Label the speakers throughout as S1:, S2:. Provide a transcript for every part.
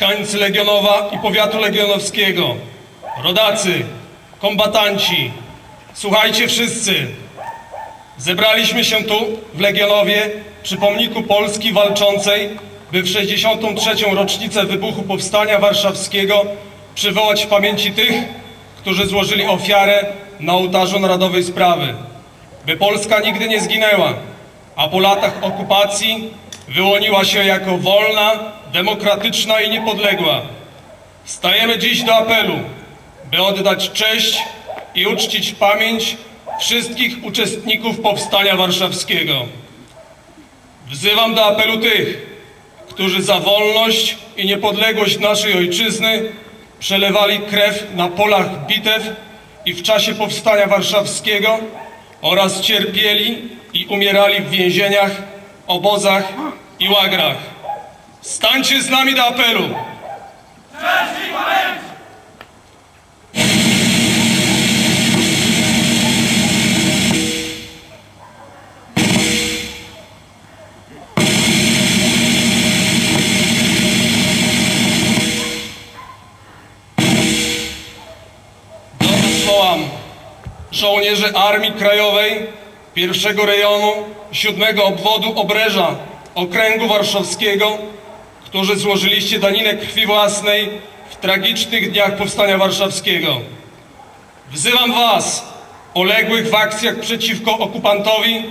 S1: mieszkańcy Legionowa i powiatu legionowskiego, rodacy, kombatanci, słuchajcie wszyscy. Zebraliśmy się tu, w Legionowie, przy pomniku Polski Walczącej, by w 63. rocznicę wybuchu Powstania Warszawskiego przywołać w pamięci tych, którzy złożyli ofiarę na ołtarzu narodowej sprawy. By Polska nigdy nie zginęła, a po latach okupacji wyłoniła się jako wolna, demokratyczna i niepodległa. Stajemy dziś do apelu, by oddać cześć i uczcić pamięć wszystkich uczestników Powstania Warszawskiego. Wzywam do apelu tych, którzy za wolność i niepodległość naszej ojczyzny przelewali krew na polach bitew i w czasie Powstania Warszawskiego oraz cierpieli i umierali w więzieniach, obozach i łagrach. Stańcie z nami do apelu! Wołam żołnierzy Armii Krajowej pierwszego rejonu siódmego obwodu Obreża Okręgu Warszawskiego, którzy złożyliście daninę krwi własnej w tragicznych dniach Powstania Warszawskiego. Wzywam Was, poległych w akcjach przeciwko okupantowi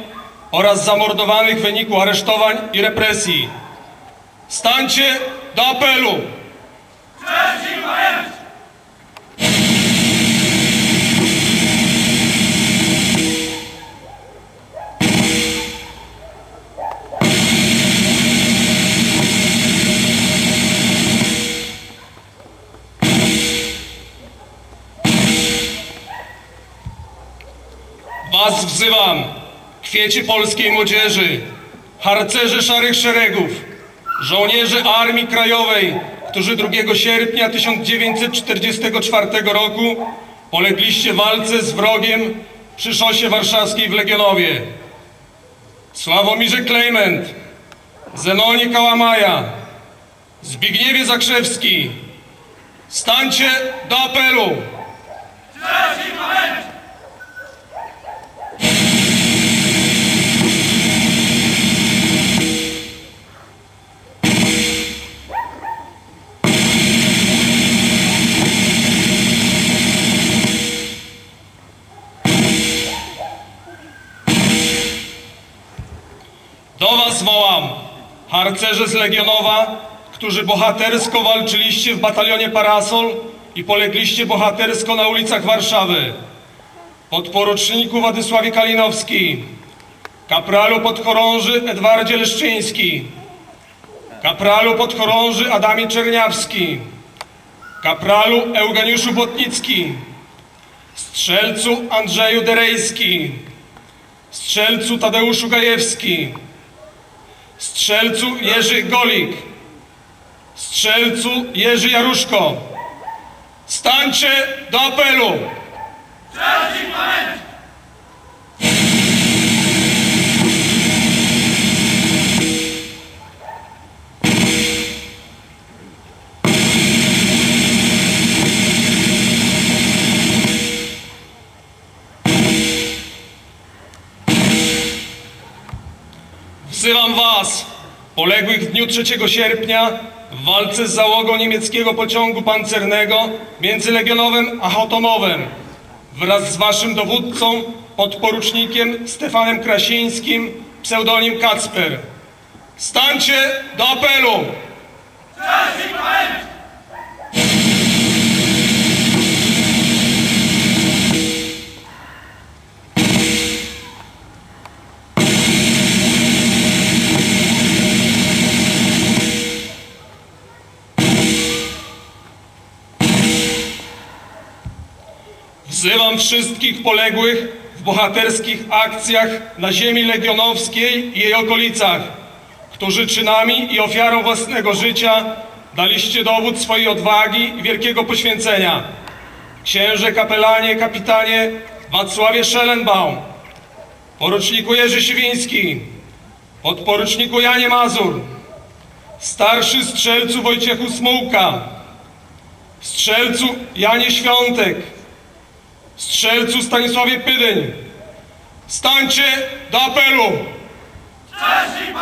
S1: oraz zamordowanych w wyniku aresztowań i represji. Stańcie do apelu! Was wzywam, kwieci polskiej młodzieży, harcerze szarych szeregów, żołnierze Armii Krajowej, którzy 2 sierpnia 1944 roku polegliście walce z wrogiem przy szosie warszawskiej w Legionowie. Sławomirze Klejment, Zenonie Kałamaja, Zbigniewie Zakrzewski, stańcie do apelu! Do harcerze z Legionowa, którzy bohatersko walczyliście w batalionie Parasol i polegliście bohatersko na ulicach Warszawy. Podporuczniku Władysławie Kalinowski, kapralu podchorąży Edwardzie Leszczyński, kapralu podchorąży Adamie Czerniawski, kapralu Eugeniuszu Botnicki, strzelcu Andrzeju Derejski, strzelcu Tadeuszu Gajewski, strzelcu Jerzy Golik, strzelcu Jerzy Jaruszko. Stańcie do apelu! Wzywam poległych w dniu 3 sierpnia w walce z załogą niemieckiego pociągu pancernego między Legionowem a Chotomowem, wraz z Waszym dowódcą, podporucznikiem Stefanem Krasińskim, pseudonim Kacper. Stańcie do apelu! Wzywam wszystkich poległych w bohaterskich akcjach na ziemi legionowskiej i jej okolicach, którzy czynami i ofiarą własnego życia daliście dowód swojej odwagi i wielkiego poświęcenia. Księże, kapelanie, kapitanie Wacławie Schellenbaum, poruczniku Jerzy Siwiński, podporuczniku Janie Mazur, starszy strzelcu Wojciechu Smułka, strzelcu Janie Świątek, strzelcu Stanisławie Pydyń. Stańcie do apelu!
S2: Salwy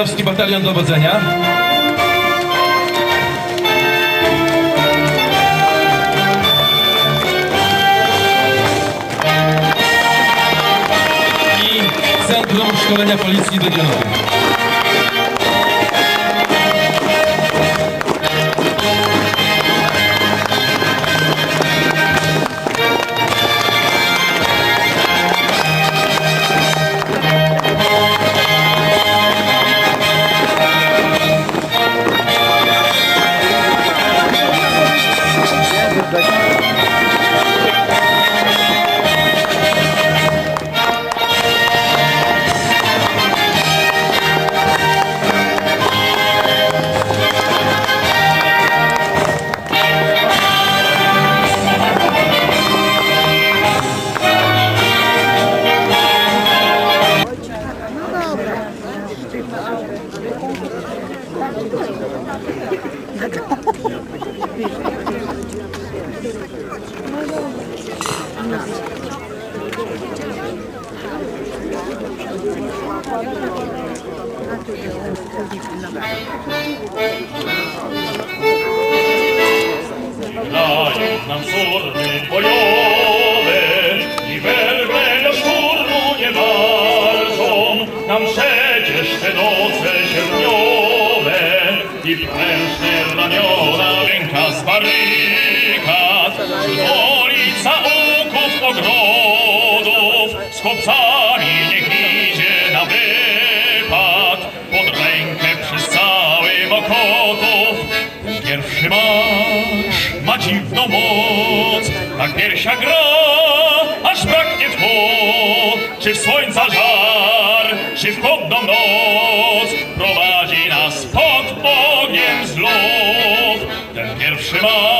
S3: Janowski Batalion Dowodzenia, i Centrum Szkolenia Policji
S2: 나 남소를 보여. Chłopcami niech idzie na wypad pod rękę przez cały Mokotów. Pierwszy marsz ma dziwną moc, tak piersia gra, aż braknie tchu. Czy w słońca żar, czy w chłodną noc, prowadzi nas pod ogniem zlot. Ten pierwszy marsz,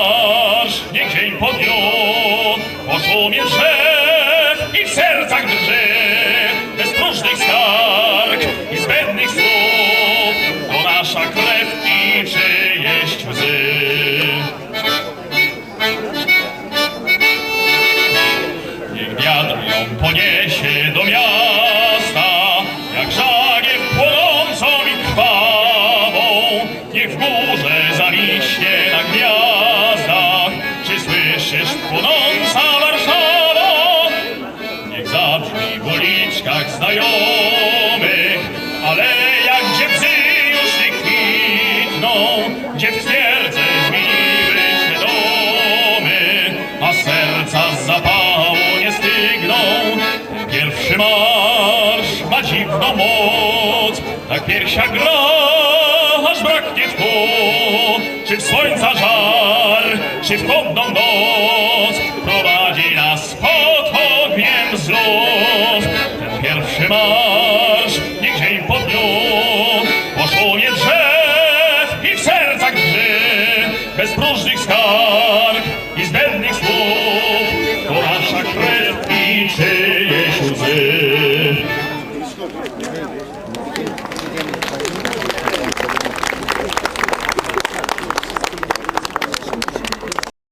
S2: помочь, а перша грош брак не спо, чи сонь зажар, чи дом дом.